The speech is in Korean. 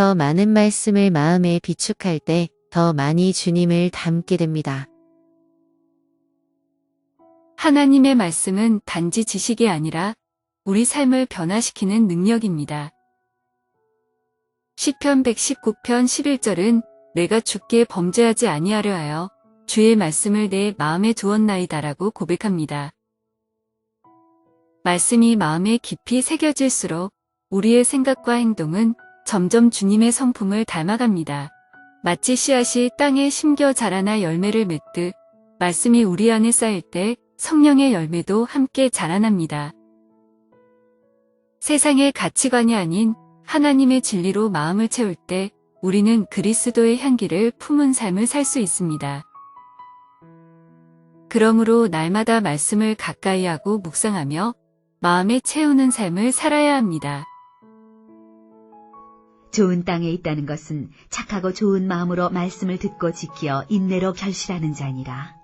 더 많은 말씀을 마음에 비축할 때 더 많이 주님을 닮게 됩니다. 하나님의 말씀은 단지 지식이 아니라 우리 삶을 변화시키는 능력입니다. 시편 119편 11절은 내가 죽게 범죄하지 아니하려 하여 주의 말씀을 내 마음에 두었나이다라고 고백합니다. 말씀이 마음에 깊이 새겨질수록 우리의 생각과 행동은 점점 주님의 성품을 닮아갑니다. 마치 씨앗이 땅에 심겨 자라나 열매를 맺듯 말씀이 우리 안에 쌓일 때 성령의 열매도 함께 자라납니다. 세상의 가치관이 아닌 하나님의 진리로 마음을 채울 때 우리는 그리스도의 향기를 품은 삶을 살 수 있습니다. 그러므로 날마다 말씀을 가까이 하고 묵상하며 마음에 채우는 삶을 살아야 합니다. 좋은 땅에 있다는 것은 착하고 좋은 마음으로 말씀을 듣고 지키어 인내로 결실하는 자니라.